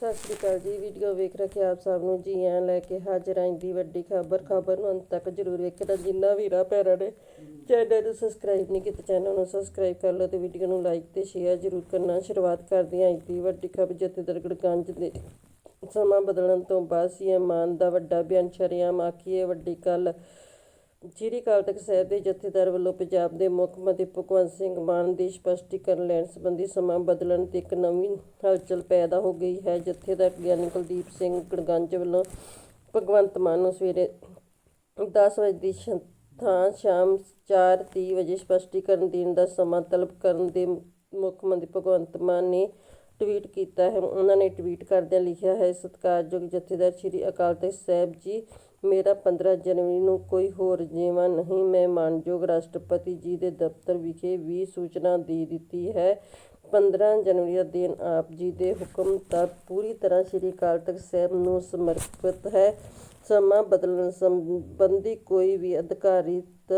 ਸਤਿ ਸ੍ਰੀ ਅਕਾਲ ਜੀ ਵੀਡੀਓ ਵੇਖ ਰਹੇ ਆਪ ਸਭ ਨੂੰ। ਜੀ ਐਂ ਲੈ ਕੇ ਹਾਜ਼ਰ ਆਂ ਦੀ ਵੱਡੀ ਖਬਰ। ਖਬਰ ਨੂੰ ਅੰਤ ਤੱਕ ਜਰੂਰ ਵੇਖਣਾ, ਜਿੰਨਾ ਵੀਰਾ ਭੈਣਾਂ ਨੇ। ਚੈਨਲ ਨੂੰ ਸਬਸਕ੍ਰਾਈਬ ਨਹੀਂ ਕੀਤਾ ਚੈਨਲ ਨੂੰ ਸਬਸਕ੍ਰਾਈਬ ਕਰ ਲਓ ਤੇ ਵੀਡੀਓ ਨੂੰ ਲਾਈਕ ਤੇ ਸ਼ੇਅਰ ਜਰੂਰ ਕਰਨਾ। ਸ਼ੁਰੂਆਤ ਕਰਦੇ ਆਂ ਦੀ ਵੱਡੀ ਖਬਰ ਜਥੇਦਾਰ ਗੜਗੰਜ ਦੇ ਸਮਾਂ ਬਦਲਣ ਤੋਂ ਬਾਅਦ ਸੀਐਮ ਮਾਨ ਦਾ ਵੱਡਾ ਬਿਆਨ, ਸ਼ਰੇਆਮ ਆਖੀਏ ਵੱਡੀ ਕੱਲ ਸ਼੍ਰੀ ਅਕਾਲ ਤਖਤ ਸਾਹਿਬ ਦੇ ਜਥੇਦਾਰ ਵੱਲੋਂ ਪੰਜਾਬ ਦੇ ਮੁੱਖ ਮੰਤਰੀ ਭਗਵੰਤ ਸਿੰਘ ਮਾਨ ਦੇ ਸਪਸ਼ਟੀਕਰਨ ਲੈਣ ਸੰਬੰਧੀ ਸਮਾਂ ਬਦਲਣ ਤੇ ਇੱਕ ਨਵੀਂ ਹਲਚਲ ਪੈਦਾ ਹੋ ਗਈ ਹੈ ਜਥੇਦਾਰ ਗਿਆਨੀ ਕੁਲਦੀਪ ਸਿੰਘ ਗੜਗੰਜ ਵੱਲੋਂ ਭਗਵੰਤ ਮਾਨ ਨੂੰ ਸਵੇਰੇ 10 ਵਜੇ ਦੀ ਸ਼- ਥਾਂ ਸ਼ਾਮ 4:30 ਵਜੇ ਸਪਸ਼ਟੀਕਰਨ ਦੇਣ ਦਾ ਸਮਾਂ ਤਲਬ ਕਰਨ ਦੇ ਮੁੱਖ ਮੰਤਰੀ ਭਗਵੰਤ ਮਾਨ ਨੇ ਟਵੀਟ ਕੀਤਾ ਹੈ। ਉਹਨਾਂ ਨੇ ਟਵੀਟ ਕਰਦਿਆਂ ਲਿਖਿਆ ਹੈ, ਸਤਿਕਾਰਯੋਗ ਜਥੇਦਾਰ ਸ੍ਰੀ ਅਕਾਲ ਤਖਤ ਸਾਹਿਬ ਜੀ ਮੇਰਾ 15 ਜਨਵਰੀ ਨੂੰ ਕੋਈ ਹੋਰ ਜੀਵਾ ਨਹੀਂ। ਮੈਂ ਮਾਨਯੋਗ ਰਾਸ਼ਟਰਪਤੀ ਜੀ ਦੇ ਦਫ਼ਤਰ ਵਿਖੇ ਵੀ ਸੂਚਨਾ ਦੇ ਦਿੱਤੀ ਹੈ। 15 ਜਨਵਰੀ ਦਾ ਦਿਨ ਆਪ ਜੀ ਦੇ ਹੁਕਮ ਤੱਕ ਪੂਰੀ ਤਰ੍ਹਾਂ ਸ੍ਰੀ ਅਕਾਲ ਤਖਤ ਸਾਹਿਬ ਨੂੰ ਸਮਰਪਿਤ ਹੈ। ਸਮਾਂ ਬਦਲਣ ਸੰਬੰਧੀ ਕੋਈ ਵੀ ਅਧਿਕਾਰਿਤ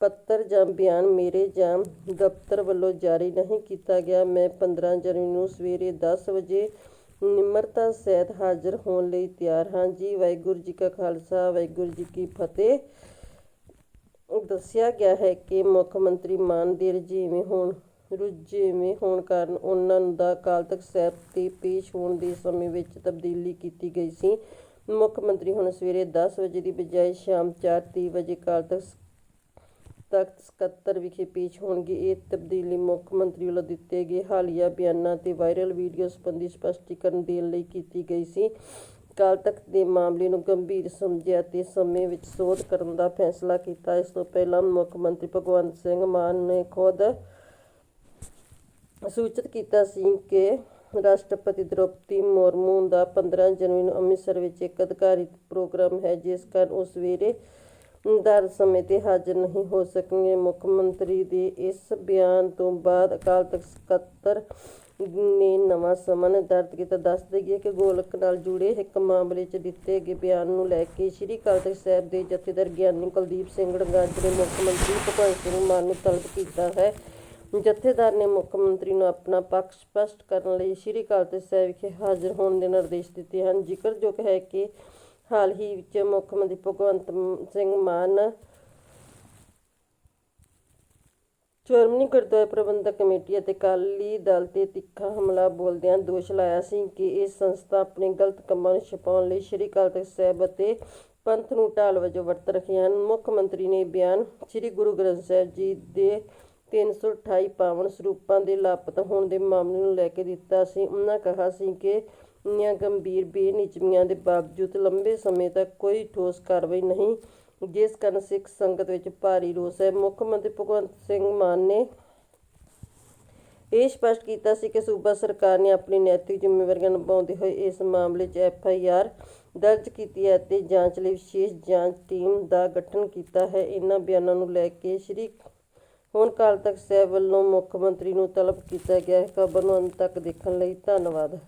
ਪੱਤਰ ਜਾਂ ਬਿਆਨ ਮੇਰੇ ਜਾਂ ਦਫ਼ਤਰ ਵੱਲੋਂ ਜਾਰੀ ਨਹੀਂ ਕੀਤਾ ਗਿਆ। ਮੈਂ 15 ਜਨਵਰੀ ਨੂੰ ਸਵੇਰੇ ਦਸ ਵਜੇ ਨਿਮਰਤਾ ਸਹਿਤ ਹਾਜ਼ਰ ਹੋਣ ਲਈ ਤਿਆਰ ਹਾਂ। ਜੀ, ਵਾਹਿਗੁਰੂ ਜੀ ਕਾ ਖਾਲਸਾ, ਵਾਹਿਗੁਰੂ ਜੀ ਕੀ ਫਤਿਹ। ਦੱਸਿਆ ਗਿਆ ਹੈ ਕਿ ਮੁੱਖ ਮੰਤਰੀ ਮਾਨ ਦੇ ਰੁਝੇਵੇਂ ਹੋਣ ਰੁਝੇਵੇਂ ਹੋਣ ਕਾਰਨ ਉਹਨਾਂ ਦਾ ਅਕਾਲ ਤਖਤ ਸਾਹਿਬ ਤੇ ਪੇਸ਼ ਹੋਣ ਦੇ ਸਮੇਂ ਵਿੱਚ ਤਬਦੀਲੀ ਕੀਤੀ ਗਈ ਸੀ। ਮੁੱਖ ਮੰਤਰੀ ਹੁਣ ਸਵੇਰੇ 10 ਵਜੇ ਦੀ ਬਜਾਏ ਸ਼ਾਮ 4:30 ਵਜੇ ਅਕਾਲ ਤਖਤ ਤਖਤ ਸਕੱਤਰ ਵਿਖੇ ਪੇਸ਼ ਹੋਣਗੇ। ਇਹ ਤਬਦੀਲੀ ਮੁੱਖ ਮੰਤਰੀ ਵੱਲੋਂ ਦਿੱਤੇ ਗਏ ਹਾਲੀਆ ਬਿਆਨਾਂ ਤੇ ਵਾਇਰਲ ਵੀਡੀਓ ਸੰਬੰਧੀ ਸਪਸ਼ਟੀਕਰਨ ਦੇਣ ਲਈ ਕੀਤੀ ਗਈ ਸੀ। ਅਕਾਲ ਤਖਤ ਦੇ ਮਾਮਲੇ ਨੂੰ ਗੰਭੀਰ ਸਮਝਿਆ ਤੇ ਸਮੇਂ ਵਿੱਚ ਸੋਧ ਕਰਨ ਦਾ ਫੈਸਲਾ ਕੀਤਾ। ਇਸ ਤੋਂ ਪਹਿਲਾਂ ਮੁੱਖ ਮੰਤਰੀ ਭਗਵੰਤ ਸਿੰਘ ਮਾਨ ਨੇ ਖੁਦ ਸੂਚਿਤ ਕੀਤਾ ਸੀ ਕਿ ਰਾਸ਼ਟਰਪਤੀ ਦ੍ਰੋਪਦੀ ਮੁਰਮੂ ਦਾ 15 ਜਨਵਰੀ ਨੂੰ ਅੰਮ੍ਰਿਤਸਰ ਵਿੱਚ ਇੱਕ ਅਧਿਕਾਰਿਤ ਪ੍ਰੋਗਰਾਮ ਹੈ। ਜਿਸ ਕਾਰਨ ਉਹ ਸਵੇਰੇ ਦਰ ਸਮੇਂ ਤੇ ਹਾਜ਼ਰ ਨਹੀਂ ਹੋ ਸਕਣਗੇ। ਮੁੱਖ ਮੰਤਰੀ ਦੇ ਇਸ ਬਿਆਨ ਤੋਂ ਬਾਅਦ ਅਕਾਲ ਤਖਤ ਸਕੱਤਰ ਨੇ ਨਵਾਂ ਸਮਾਂ ਨਿਰਧਾਰਿਤ ਕੀਤਾ। ਦੱਸ ਦਈਏ ਕਿ ਗੋਲਕ ਨਾਲ ਜੁੜੇ ਇੱਕ ਮਾਮਲੇ 'ਚ ਦਿੱਤੇ ਗਏ ਬਿਆਨ ਨੂੰ ਲੈ ਕੇ ਸ੍ਰੀ ਅਕਾਲ ਤਖਤ ਸਾਹਿਬ ਦੇ ਜਥੇਦਾਰ ਗਿਆਨੀ ਕੁਲਦੀਪ ਸਿੰਘ ਗੜਗੰਜ ਨੇ ਮੁੱਖ ਮੰਤਰੀ ਭਗਵੰਤ ਸਿੰਘ ਮਾਨ ਨੂੰ ਤਲਬ ਕੀਤਾ ਹੈ। ਜਥੇਦਾਰ ਨੇ ਮੁੱਖ ਮੰਤਰੀ ਨੂੰ ਆਪਣਾ ਪੱਖ ਸਪਸ਼ਟ ਕਰਨ ਲਈ ਸ੍ਰੀ ਅਕਾਲ ਤਖਤ ਸਾਹਿਬ ਵਿਖੇ ਹਾਜ਼ਰ ਹੋਣ ਦੇ ਨਿਰਦੇਸ਼ ਦਿੱਤੇ ਹਨ। ਜ਼ਿਕਰਯੋਗ ਹੈ ਕਿ ਹਾਲ ਹੀ ਵਿੱਚ ਮੁੱਖ ਮੰਤਰੀ ਭਗਵੰਤ ਸਿੰਘ ਮਾਨ ਸ਼੍ਰੋਮਣੀ ਗੁਰਦੁਆਰਾ ਪ੍ਰਬੰਧਕ ਕਮੇਟੀ ਅਤੇ ਅਕਾਲੀ ਦਲ ਤੇ ਤਿੱਖਾ ਹਮਲਾ ਬੋਲਦਿਆਂ ਦੋਸ਼ ਲਾਇਆ ਸੀ ਕਿ ਇਹ ਸੰਸਥਾ ਆਪਣੇ ਗਲਤ ਕੰਮਾਂ ਨੂੰ ਛੁਪਾਉਣ ਲਈ ਸ੍ਰੀ ਅਕਾਲ ਤਖਤ ਸਾਹਿਬ ਅਤੇ ਪੰਥ ਨੂੰ ਢਾਲ ਵਜੋਂ ਵਰਤ ਰਹੀਆਂ ਹਨ। ਮੁੱਖ ਮੰਤਰੀ ਨੇ ਬਿਆਨ ਸ੍ਰੀ ਗੁਰੂ ਗ੍ਰੰਥ ਸਾਹਿਬ ਜੀ ਦੇ 328 ਪਾਵਨ ਸਰੂਪਾਂ ਦੇ ਲਾਪਤਾ ਹੋਣ ਦੇ ਮਾਮਲੇ ਨੂੰ ਲੈ ਕੇ ਦਿੱਤਾ ਸੀ। ਉਹਨਾਂ ਕਿਹਾ ਸੀ ਕਿ ਇੰਨੀਆਂ ਗੰਭੀਰ ਬੇਨਿਯਮੀਆਂ ਦੇ ਬਾਵਜੂਦ ਲੰਬੇ ਸਮੇਂ ਤੱਕ ਕੋਈ ਠੋਸ ਕਾਰਵਾਈ ਨਹੀਂ, ਜਿਸ ਕਾਰਨ ਸਿੱਖ ਸੰਗਤ ਵਿੱਚ ਭਾਰੀ ਰੋਸ ਹੈ। ਮੁੱਖ ਮੰਤਰੀ ਭਗਵੰਤ ਸਿੰਘ ਮਾਨ ਨੇ ਇਹ ਸਪਸ਼ਟ ਕੀਤਾ ਸੀ ਕਿ ਸੂਬਾ ਸਰਕਾਰ ਨੇ ਆਪਣੀ ਨੈਤਿਕ ਜ਼ਿੰਮੇਵਾਰੀਆਂ ਨਿਭਾਉਂਦੇ ਹੋਏ ਇਸ ਮਾਮਲੇ 'ਚ ਐਫ ਆਈ ਆਰ ਦਰਜ ਕੀਤੀ ਹੈ ਅਤੇ ਜਾਂਚ ਲਈ ਵਿਸ਼ੇਸ਼ ਜਾਂਚ ਟੀਮ ਦਾ ਗਠਨ ਕੀਤਾ ਹੈ। ਇਹਨਾਂ ਬਿਆਨਾਂ ਨੂੰ ਲੈ ਕੇ ਸ਼੍ਰੀ ਹੁਣ ਕਾਲ ਤੱਕ ਸਾਹਿਬ ਵੱਲੋਂ ਮੁੱਖ ਮੰਤਰੀ ਨੂੰ ਤਲਬ ਕੀਤਾ ਗਿਆ ਹੈ। ਖਬਰ ਨੂੰ ਅੰਤ ਤੱਕ ਦੇਖਣ ਲਈ ਧੰਨਵਾਦ।